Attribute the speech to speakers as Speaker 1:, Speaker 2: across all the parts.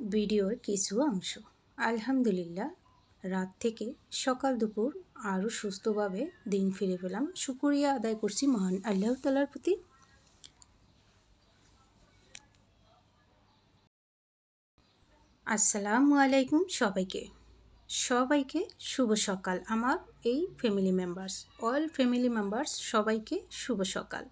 Speaker 1: ভিডিওর কিছু অংশ। আলহামদুলিল্লাহ, রাত থেকে সকাল দুপুর আরও সুস্থভাবে দিন ফিরে পেলাম। শুক্রিয়া আদায় করছি মহান আল্লাহ তালার প্রতি। আসসালামু আলাইকুম সবাইকে। সবাইকে শুভ সকাল। আমার এই family members all family members সবাইকে শুভ সকাল।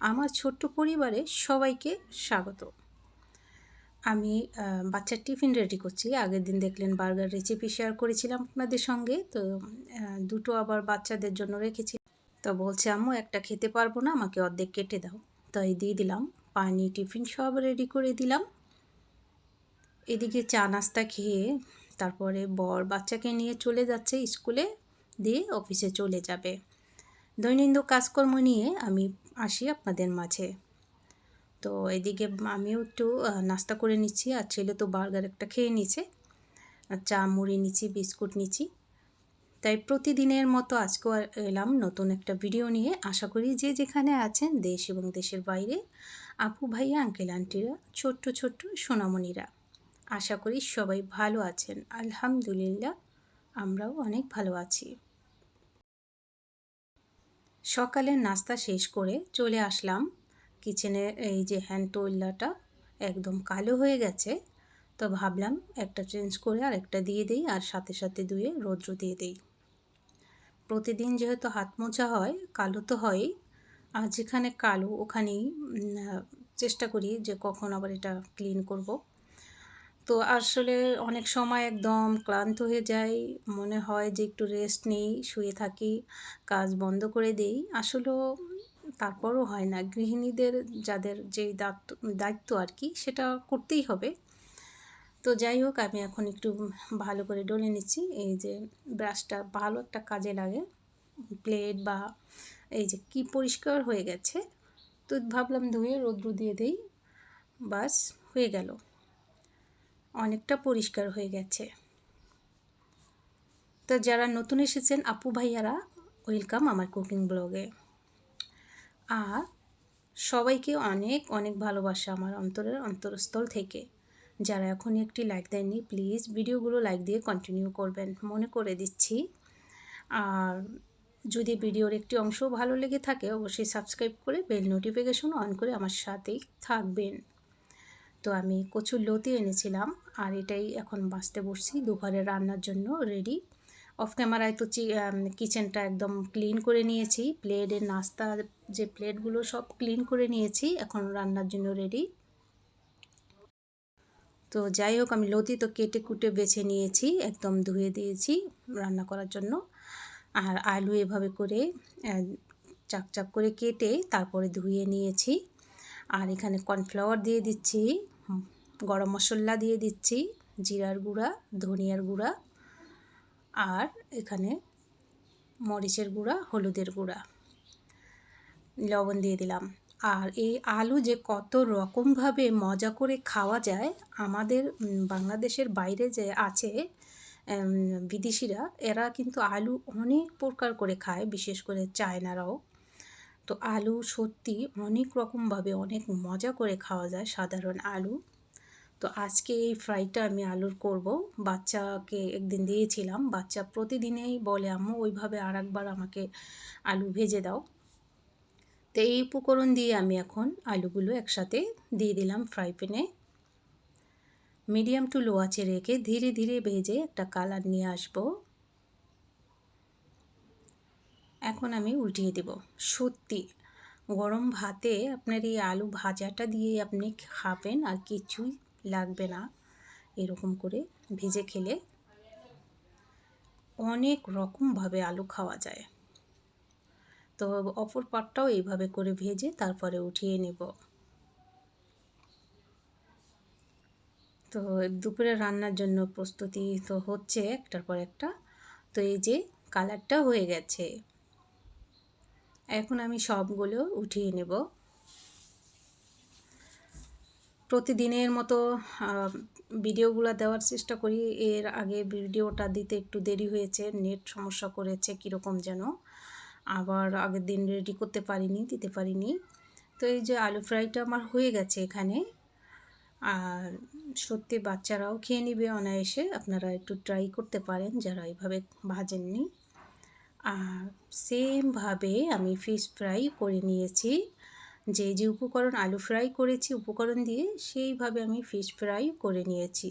Speaker 1: আমার ছোট্ট পরিবারে সবাইকে স্বাগত। আমি বাচ্চার টিফিন রেডি করছি। আগের দিন দেখলেন বার্গার রেসিপি শেয়ার করেছিলাম আপনাদের সঙ্গে। তো দুটো আবার বাচ্চাদের জন্য রেখেছি। তো বলছে, আম্মু, একটা খেতে পারব না, আমাকে অর্ধেক কেটে দাও। তাই দিয়ে দিলাম। পানি, টিফিন সব রেডি করে দিলাম। এদিকে চা নাস্তা খেয়ে তারপরে বর বাচ্চাকে নিয়ে চলে যাচ্ছে স্কুলে, দিয়ে অফিসে চলে যাবে। দৈনন্দিন কাজকর্ম নিয়ে আমি আসি আপনাদের মাঝে। তো এদিকে আমিও একটু নাস্তা করে নিচ্ছি। আর ছেলে তো বার্গার একটা খেয়ে নিচ্ছে চা, মুড়ি নিচ্ছি, বিস্কুট নিচ্ছি। তাই প্রতিদিনের মতো আজকেও এলাম নতুন একটা ভিডিও নিয়ে। আশা করি যে যেখানে আছেন, দেশ এবং দেশের বাইরে, আপু ভাইয়া, আঙ্কেল, আন্টিরা, ছোট্ট ছোট্ট সোনামণিরা, আশা করি সবাই ভালো আছেন। আলহামদুলিল্লাহ, আমরাও অনেক ভালো আছি। সকালের নাস্তা শেষ করে চলে আসলাম। কিচেনে এই যে হ্যান্ড টোয়েলাটা একদম কালো হয়ে গেছে, তো ভাবলাম একটা চেঞ্জ করে আর একটা দিয়ে দিই আর সাথে সাথে ধুয়ে রৌদ্র দিয়ে দিই। প্রতিদিন যেহেতু হাত মোছা হয়, কালো তো হয়ই, আর যেখানে কালো ওখানেই চেষ্টা করি যে কখন আবার এটা ক্লিন করব। তো আসলে অনেক সময় একদম ক্লান্ত হয়ে যাই, মনে হয় যে একটু রেস্ট নেই, শুয়ে থাকি, কাজ বন্ধ করে দেই। আসলেও তারপরও হয় না। গৃহিণীদের যাদের যেই দায়িত্ব দায়িত্ব আর কি, সেটা করতেই হবে। তো যাই হোক, আমি এখন একটু ভালো করে ডলে নিচ্ছি। এই যে ব্রাশটা ভালো একটা কাজে লাগে। প্লেট বা এই যে কি পরিষ্কার হয়ে গেছে, তো ভাবলাম ধুয়ে রৌদ্র দিয়ে দেই। বাস, হয়ে গেল। অনেকটা পরিষ্কার হয়ে গেছে। তো যারা নতুন এসেছেন, আপু ভাইয়ারা, ওয়েলকাম আমার কুকিং ব্লগে। আর সবাইকে অনেক অনেক ভালোবাসা আমার অন্তরের অন্তরস্থল থেকে। যারা এখন একটি লাইক দেননি প্লিজ ভিডিওগুলো লাইক দিয়ে কন্টিনিউ করবেন। মনে করে দিচ্ছি। আর যদি ভিডিওর একটি অংশ ভালো লেগে থাকে, অবশ্যই সাবস্ক্রাইব করে বেল নোটিফিকেশন অন করে আমার সাথেই থাকবেন। তো আমি কচুর লতি এনেছিলাম, আর এটাই এখন বাঁচতে বসছি, দুপুরে রান্নার জন্য রেডি অফ ক্যামেরায় তো কিচেনটা একদম ক্লিন করে নিয়েছি। প্লেটের নাস্তা, যে প্লেটগুলো সব ক্লিন করে নিয়েছি, এখন রান্নার জন্য রেডি তো যাই হোক, আমি লতি তো কেটে কুটে বেছে নিয়েছি, একদম ধুয়ে দিয়েছি রান্না করার জন্য। আর আলু এভাবে করে চাক চাক করে কেটে তারপরে ধুয়ে নিয়েছি। আর এখানে কর্নফ্লাওয়ার দিয়ে দিচ্ছি, গরম মশলা দিয়ে দিচ্ছি, জিরার গুঁড়া, ধনিয়ার গুঁড়া। আর এখানে মরিচের গুঁড়া, হলুদের গুঁড়া। লবণ দিয়ে দিলাম। আর এই আলু যে কত রকমভাবে মজা করে খাওয়া যায়, আমাদের বাংলাদেশের বাইরে যে আছে বিদেশিরা, এরা কিন্তু আলু অনেক প্রকার করে খায়, বিশেষ করে চায়নারাও। তো আলু সত্যি অনেক রকমভাবে অনেক মজা করে খাওয়া যায়, সাধারণ আলু। তো আজকে এই ফ্রাইটা আমি আলুর করব। বাচ্চাকে একদিন দিয়েছিলাম। বাচ্চা প্রতিদিনেই বলে, আম্মু, ওইভাবে আর একবার আমাকে আলু ভেজে দাও। তো এই উপকরণ দিয়ে আমি এখন আলুগুলো একসাথে দিয়ে দিলাম ফ্রাই প্যানে মিডিয়াম টু লো আঁচে রেখে ধীরে ধীরে ভেজে একটা কালার নিয়ে আসব। এখন আমি উল্টিয়ে দেব। সত্যি, গরম ভাতে আপনার এই আলু ভাজাটা দিয়ে আপনি খাবেন আর কিছুই লাগবে না। এরকম করে ভেজে খেলে অনেক রকমভাবে আলু খাওয়া যায়। তো অপর পাটটাও এইভাবে করে ভেজে তারপরে উঠিয়ে নেব। তো দুপুরে রান্নার জন্য প্রস্তুতি তো হচ্ছে একটার পর একটা। তো এই যে কালারটা হয়ে গেছে। এখন আমি সবগুলো উঠিয়ে নেব। প্রতিদিনের মতো ভিডিওগুলো দেওয়ার চেষ্টা করি। এর আগে ভিডিওটা দিতে একটু দেরি হয়েছে, নেট সমস্যা করেছে কীরকম যেন। আবার আগের দিন রেডি করতে পারিনি, দিতে পারিনি। তো এই যে আলু ফ্রাইটা আমার হয়ে গেছে এখানে। আর সত্যি বাচ্চারাও খেয়ে নিবে অনায়াসে। আপনারা একটু ট্রাই করতে পারেন, যারা এইভাবে ভাজেননি। আর সেমভাবে আমি ফিশ ফ্রাই করে নিয়েছি। যে যে উপকরণ আলু ফ্রাই করেছি, উপকরণ দিয়ে সেইভাবে আমি ফিশ ফ্রাই করে নিয়েছি।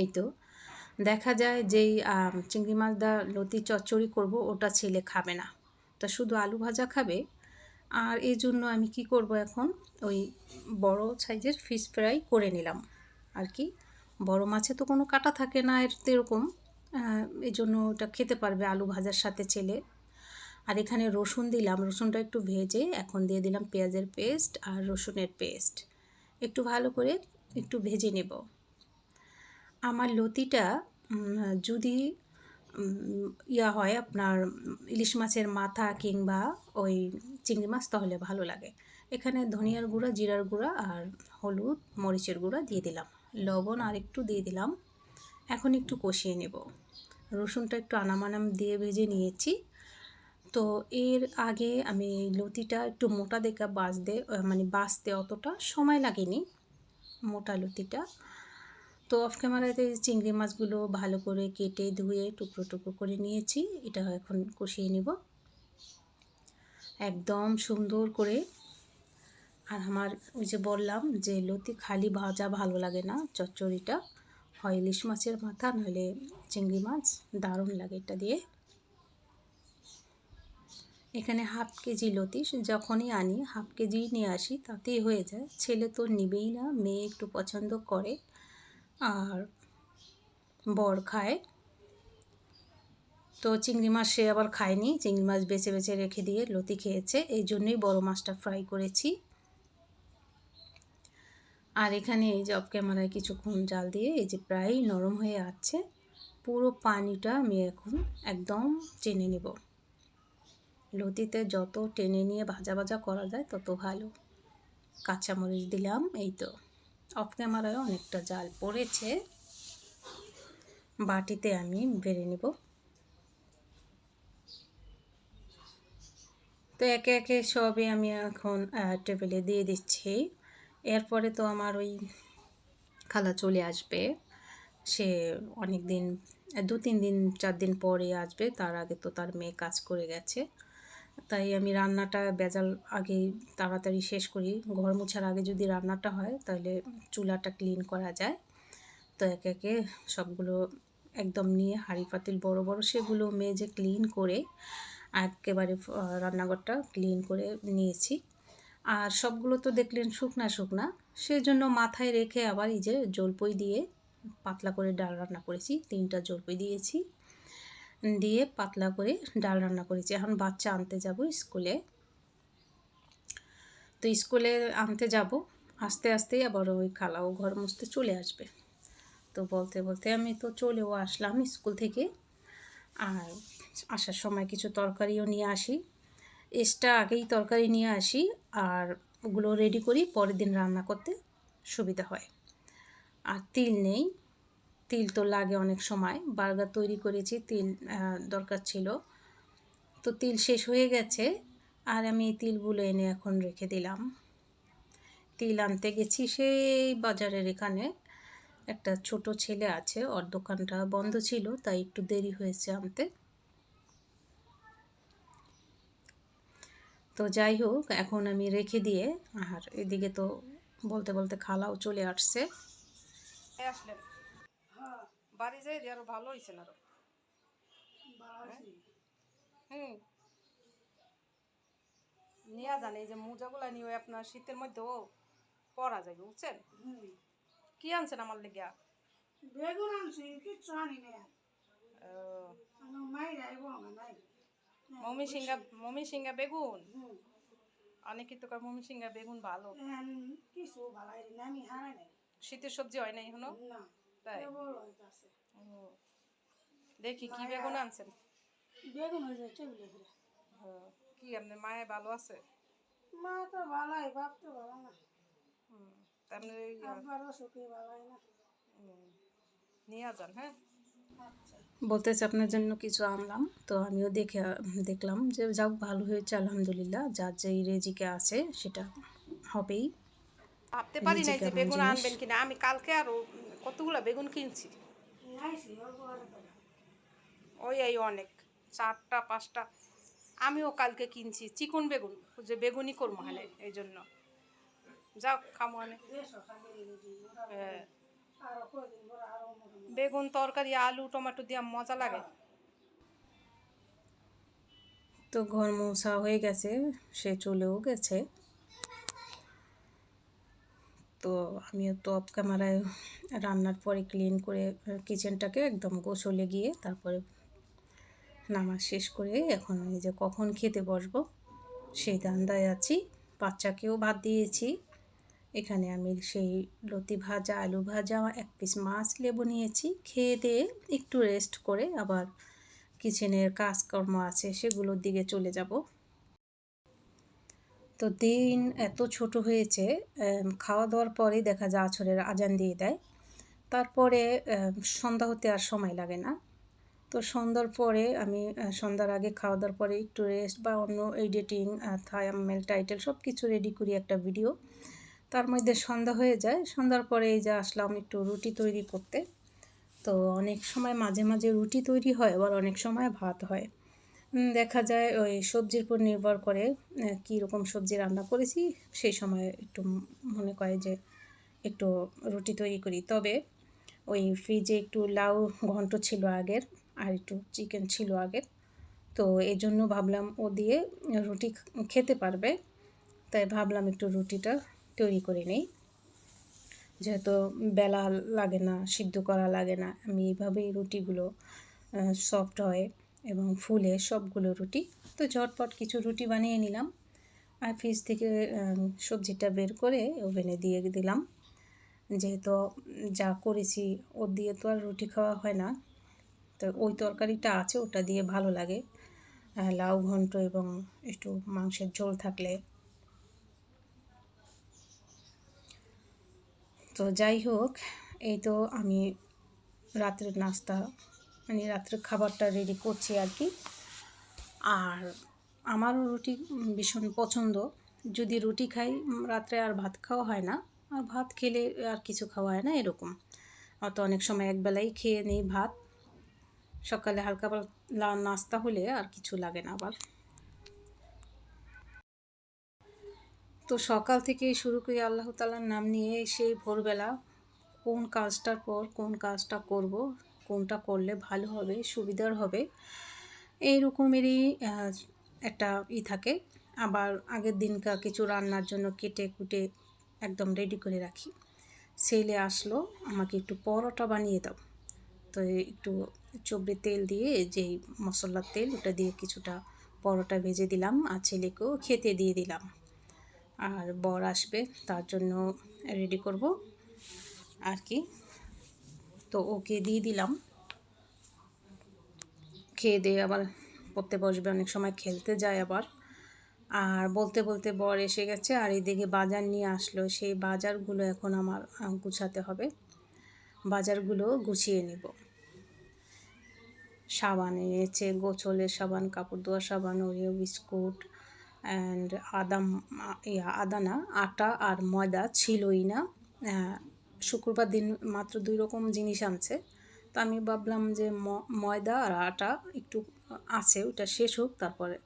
Speaker 1: এই তো, দেখা যায় যেই চিংড়ি মাছ দা লতি চচ্চড়ি করব, ওটা ছেলে খাবে না। তা শুধু আলু ভাজা খাবে, আর এই জন্য আমি কি করব এখন? ওই বড় সাইজের ফিশ ফ্রাই করে নিলাম। আর কি, বড় মাছে তো কোনো কাটা থাকে না, এর এরকম এই জন্য ওটা খেতে পারবে আলু ভাজার সাথে ছেলে। আর এখানে রসুন দিলাম, রসুনটা একটু ভেজে এখন দিয়ে দিলাম পেঁয়াজের পেস্ট আর রসুনের পেস্ট। একটু ভালো করে একটু ভেজে নেব। আমার লতিটা যদি ইয়া হয় আপনার ইলিশ মাছের মাথা কিংবা ওই চিংড়ি মাছ, তাহলে ভালো লাগে। এখানে ধনিয়ার গুঁড়া, জিরার গুঁড়া আর হলুদ, মরিচের গুঁড়া দিয়ে দিলাম। লবণ আর একটু দিয়ে দিলাম। এখন একটু কষিয়ে নেব। রসুনটা একটু আনামানাম দিয়ে ভেজে নিয়েছি। তো এর আগে আমি লতিটা একটু মোটা দেখা বাজতে মানে বাছতে অতটা সময় লাগেনি, মোটা লতিটা। তো অফ ক্যামেরাতে চিংড়ি মাছগুলো ভালো করে কেটে ধুয়ে টুকরো টুকরো করে নিয়েছি, এটা এখন কষিয়ে নিব। একদম সুন্দর করে, আর আমার ওই যে বললাম যে লতি খালি ভাজা ভালো লাগে না, চচ্চড়িটা। হয় ইলিশ মাছের মাথা, নইলে চিংড়ি মাছ, দারুণ লাগে এটা দিয়ে। এখানে হাফ কেজি লতি যখনই আনি হাফ কেজি নিয়ে আসি, তাতেই হয়ে যায়। ছেলে তো নিবেই না, মেয়ে একটু পছন্দ করে আর বর খায়। তো চিংড়ি মাছ সে আবার খায়নি, চিংড়ি মাছ বেছে বেছে রেখে দিয়ে লতি খেয়েছে, এই জন্যই বড় মাছটা ফ্রাই করেছি। আর এখানে এই জব ক্যামেরায় কিছুক্ষণ জাল দিয়ে এই যে প্রায় নরম হয়ে আছে, পুরো পানিটা আমি এখন একদম চেনে নেব। লতিতে যত টেনে নিয়ে ভাজা ভাজা করা যায় তত ভালো। কাঁচামরিচ দিলাম, এই তো। অফ ক্যামেরায় অনেকটা জাল পড়েছে। বাটিতে আমি বেড়ে নেব। তো একে একে সবই আমি এখন টেবিলে দিয়ে দিচ্ছি। এরপরে তো আমার ওই খালা চলে আসবে। সে অনেক দিন দু তিন দিন, চার দিন পরে আসবে। তার আগে তো তার মেয়ে কাজ করে গেছে। তাই আমি রান্নাটা বেজাল আগেই তাড়াতাড়ি শেষ করি। ঘর মোছার আগে যদি রান্নাটা হয়, তাহলে চুলাটা ক্লিন করা যায়। তো একে একে সবগুলো একদম নিয়ে হাঁড়ি পাতিল বড় বড় সেগুলো মেজে ক্লিন করে একেবারে রান্নাঘরটা ক্লিন করে নিয়েছি। আর সবগুলো তো দেখলেন শুকনা শুকনা সেই জন্য মাথায় রেখে আবার এই যে জলপই দিয়ে পাতলা করে ডাল রান্না করেছি। তিনটা জলপই দিয়েছি। দিয়ে পাতলা করে ডাল রান্না করেছি। এখন বাচ্চা আনতে যাব স্কুলে। তো স্কুলে আনতে যাব। আস্তে আস্তেই আবার ওই খালাও ঘর মুছতে চলে আসবে। তো বলতে বলতে আমি তো চলেও আসলাম স্কুল থেকে। আর আসার সময় কিছু তরকারিও নিয়ে আসি। এক্সট্রা আগেই তরকারি নিয়ে আসি আর ওগুলো রেডি করি, পরের দিন রান্না করতে সুবিধা হয়। আর তিল নেই। তিল তো লাগে অনেক সময়। বার্গার তৈরি করেছি, তিল দরকার ছিল। তো তিল শেষ হয়ে গেছে আর আমি এই তিলগুলো এনে এখন রেখে দিলাম। তিল আনতে গেছি সেই বাজারের এখানে। একটা ছোট ছেলে আছে, ওর দোকানটা বন্ধ ছিল, তাই একটু দেরি হয়েছে আনতে। তো যাই হোক, এখন আমি রেখে দিয়ে, আর এদিকে তো বলতে বলতে খালাও চলে আসছে। আসলেন। বাড়ি যাই দিয়ে আরও ভালো হয়েছে না আরও। হুম। নিয়ে এই যে মোজাগুলা নিয়ে আপনার শীতের মধ্যেও পরা যাবে বুঝছেন? কি আনছেন আমার লেগিয়া
Speaker 2: বেগুন আনছি কিচ্ছু আনি না নাই।
Speaker 1: মমি সিঙ্গা মমি সিঙ্গা বেগুন?
Speaker 2: হুম।
Speaker 1: অনেকে তো কয় মমি সিঙ্গা বেগুন ভালো।
Speaker 2: নাই।
Speaker 1: শীতের সবজি হয় না এখনও?
Speaker 2: না।
Speaker 1: তাই? ও, দেখি কি বেগুন আনছেন?
Speaker 2: বেগুন টেবিলে ফিরে
Speaker 1: কি আপনার মায়ে ভালো আছে?
Speaker 2: মা তো ভালাই বাপ তো ভালো না।
Speaker 1: হুম, তা আপনি ওই, আহ,
Speaker 2: আব্বারও সুখী ভালাই না।
Speaker 1: নিয়ে যান হ্যাঁ?
Speaker 2: আচ্ছা।
Speaker 1: বলতেছে আপনার জন্য কিছু আনলাম তো আমিও দেখে দেখলাম যে যাক ভালো হয়েছে আলহামদুলিল্লাহ। যার যেই রেজিকে আছে সেটা হবেই।
Speaker 3: ভাবতে পারি নাই যে বেগুন? আনবেন কিনা। আমি কালকে আরও কতগুলো বেগুন কিনছি? ওই এই অনেক চারটা পাঁচটা। আমিও কালকে কিনছি চিকন বেগুন যে বেগুনই করব হানে এই জন্য। যাও খামো
Speaker 2: ওরা
Speaker 3: হ্যাঁ। বেগুন তরকারি আলু টমেটো দিয়ে মজা লাগে।
Speaker 1: তো ঘর মোছা হয়ে গেছে সে চলেও গেছে। তো আমিও তো অফ ক্যামেরায় রান্নার পরে ক্লিন করে কিচেনটাকে একদম গোছলে গিয়ে তারপরে নামাজ শেষ করে এখন এই যে কখন খেতে বসবো, সেই দান্দায় আছি। বাচ্চাকেও ভাত দিয়েছি। এখানে আমি সেই লতি ভাজা, আলু ভাজা, এক পিস মাছ লেবু নিয়েছি। খেয়ে দিয়ে একটু রেস্ট করে আবার কিচেনের কাজকর্ম আছে, সেগুলোর দিকে চলে যাব। তো দিন এত ছোট হয়েছে খাওয়া দাওয়ার পরেই দেখা যায় আছরের আজান দিয়ে দেয়। তারপরে সন্ধ্যা হতে আর সময় লাগে না। তো সন্ধ্যার পরে আমি সন্ধ্যার আগে খাওয়া দাওয়ার পরে একটু রেস্ট বা অন্য এডিটিং থায়ামেল টাইটেল সব কিছু রেডি করি একটা ভিডিও তার মধ্যে সন্ধ্যা হয়ে যায়, সন্ধ্যার পরে এই যে আসলাম একটু রুটি তৈরি করতে। তো অনেক সময় মাঝে মাঝে রুটি তৈরি হয়, আবার অনেক সময় ভাত হয়। দেখা যায় ওই সবজির উপর নির্ভর করে কী রকম সবজি রান্না করেছি, সেই সময় একটু মনে করে যে একটু রুটি তৈরি করি। তবে ওই ফ্রিজে একটু লাউ ঘন্ট ছিল আগের, আর একটু চিকেন ছিল আগের। তো এই জন্য ভাবলাম ও দিয়ে রুটি খেতে পারবে। তাই ভাবলাম একটু রুটিটা তৈরি করে নেই। যেহেতু বেলা লাগে না, সিদ্ধ করা লাগে না, আমি এইভাবেই রুটিগুলো সফট হয়। এবং ফুলে সবগুলো রুটি। তো ঝটপট কিছু রুটি বানিয়ে নিলাম। আর ফ্রিজ থেকে সবজিটা বের করে ওভেনে দিয়ে দিলাম। যেহেতু যা করেছি, ওর দিয়ে তো আর রুটি খাওয়া হয় না। তো ওই তরকারিটা আছে, ওটা দিয়ে ভালো লাগে। লাউ ঘন্ট এবং একটু মাংসের ঝোল থাকলে। তো যাই হোক, এই তো আমি রাত্রের নাস্তা মানে রাত্রের খাবারটা রেডি করছি আর কি। আর আমারও রুটি ভীষণ পছন্দ। যদি রুটি খাই রাত্রে আর ভাত খাওয়া হয় না। আর ভাত খেলে আর কিছু খাওয়া হয় না, এরকম। অত অনেক সময় একবেলাই খেয়ে নিই ভাত। সকালে হালকা নাস্তা হলে আর কিছু লাগে না আবার। তো সকাল থেকে শুরু করে আল্লাহ তালার নাম নিয়ে সেই ভোরবেলা কোন কাজটার পর কোন কাজটা করব। কোনটা করলে ভালো হবে, সুবিধার হবে এই রকমেরই একটা ই থাকে। আবার আগের দিনকার কিছু রান্নার জন্য কেটে কুটে একদম রেডি করে রাখি। ছেলে আসলো, আমাকে একটু পরোটা বানিয়ে দাও। তো একটু চবড়ি তেল দিয়ে যেই মশলার তেল, ওটা দিয়ে কিছুটা পরোটা ভেজে দিলাম আর ছেলেকেও খেতে দিয়ে দিলাম। আর বর আসবে, তার জন্য রেডি করব। আর কি? তো ওকে দিয়ে দিলাম। খেয়ে দিয়ে আবার পড়তে বসবে, অনেক সময় খেলতে যায় আবার। আর বলতে বলতে বর এসে গেছে আর এদিকে বাজার নিয়ে আসলো। সেই বাজারগুলো এখন আমার গুছাতে হবে। বাজারগুলো গুছিয়ে নেব। সাবান এনেছে, গোছলের সাবান, কাপড় ধোয়ার সাবান, ওরিও বিস্কুট অ্যান্ড আদাম ইয়া আদানা আটা আর ময়দা ছিলই না। শুক্রবার দিন মাত্র দুই রকম জিনিস আনছে। তো আমি ভাবলাম যে ময়দা আর আটা একটু আছে ওটা শেষ হোক তারপরে।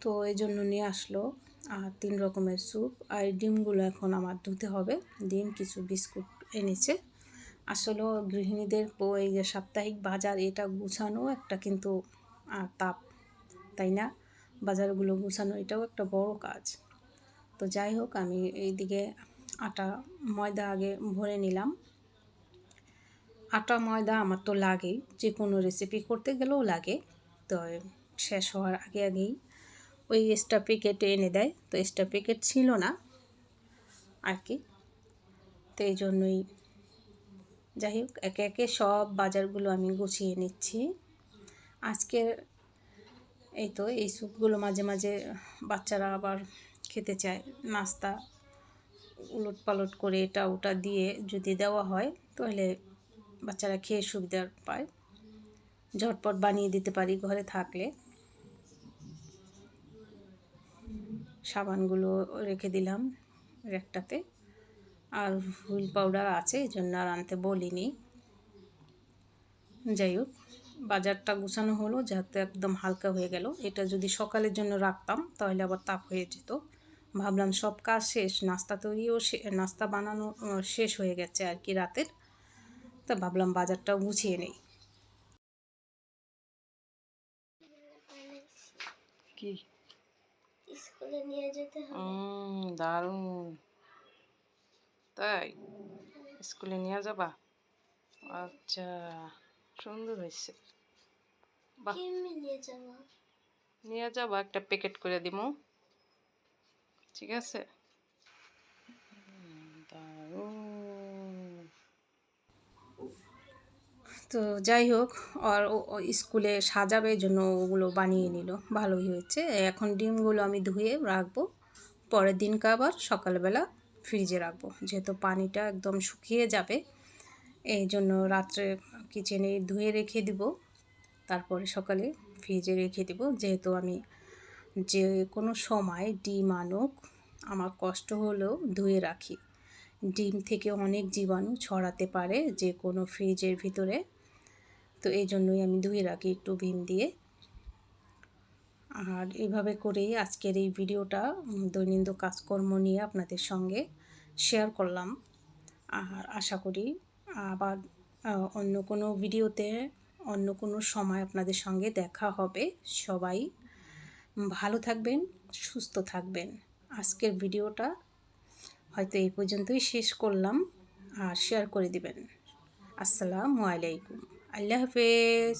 Speaker 1: তো এই জন্য নিয়ে আসলো। আর তিন রকমের স্যুপ। আর ডিমগুলো এখন আমার ধুতে হবে। ডিম, কিছু বিস্কুট এনেছে। আসলে গৃহিণীদের এই যে সাপ্তাহিক বাজার, এটা গুছানো একটা কিন্তু তাপ, তাই না? বাজারগুলো গুছানো এটাও একটা বড় কাজ। তো যাই হোক, আমি এইদিকে আটা ময়দা আগে ভরে নিলাম। আটা, ময়দা আমার তো লাগেই যে কোনো রেসিপি করতে গেলেও লাগে। তো শেষ হওয়ার আগে আগেই ওই এক্সট্রা প্যাকেট এনে দেয়। তো এক্সট্রা প্যাকেট ছিল না আর কি। তো এই জন্যই যাই হোক, একে একে সব বাজারগুলো আমি গুছিয়ে নিচ্ছি। আজকের এই তো, এই স্যুপগুলো মাঝে মাঝে বাচ্চারা আবার খেতে চায়, নাস্তা উলট পালট করে এটা ওটা দিয়ে যদি দেওয়া হয়, তাহলে বাচ্চারা খেয়ে সুবিধা পায়। ঝটপট বানিয়ে দিতে পারি ঘরে থাকলে। সাবানগুলো রেখে দিলাম একটাতে আর হুইল পাউডার আছে, এই জন্য আর আনতে বলিনি। যাই হোক, বাজারটা গুছানো হলো, যাতে একদম হালকা হয়ে গেল। এটা যদি সকালের জন্য রাখতাম, তাহলে আবার তাপ হয়ে যেত। ভাবলাম সব কাজ শেষ নাস্তা তৈরিও নাস্তা বানানো শেষ হয়ে গেছে আর কি রাতের। তা ভাবলাম বাজারটাও গুছিয়ে নেই।
Speaker 3: কি?
Speaker 4: স্কুলে নিয়ে যেতে হবে।
Speaker 3: দারুণ। তাই? স্কুলে নিয়ে যাবা? আচ্ছা সুন্দর হয়েছে।
Speaker 4: নিয়ে যাব।
Speaker 3: নিয়ে যাবা একটা প্যাকেট করে দিমু। ঠিক আছে?
Speaker 1: তো যাই হোক, আর স্কুলে সাজাবে জন্য ওগুলো বানিয়ে নিল, ভালোই হয়েছে। এখন ডিমগুলো আমি ধুয়ে রাখব, পরের দিনকে আবার সকালবেলা ফ্রিজে রাখব, যেহেতু পানিটা একদম শুকিয়ে যাবে। এই জন্য রাত্রে কিচেনে ধুয়ে রেখে দিব, তারপরে সকালে ফ্রিজে রেখে দিব, যেহেতু আমি যে কোনো সময় ডিম আনুক, আমার কষ্ট হলেও ধুয়ে রাখি। ডিম থেকে অনেক জীবাণু ছড়াতে পারে যে কোনো ফ্রিজের ভিতরে। তো এই জন্যই আমি ধুয়ে রাখি একটু ভিম দিয়ে। আর এইভাবে করেই আজকের এই ভিডিওটা দৈনন্দিন কাজকর্ম নিয়ে আপনাদের সঙ্গে শেয়ার করলাম। আর আশা করি আবার অন্য কোনো ভিডিওতে অন্য কোনো সময় আপনাদের সঙ্গে দেখা হবে। সবাই ভালো থাকবেন, সুস্থ থাকবেন। আজকের ভিডিওটা হয়তো এই পর্যন্তই শেষ করলাম, আর শেয়ার করে দিবেন। আসসালামু আলাইকুম। আল্লাহ হাফেজ।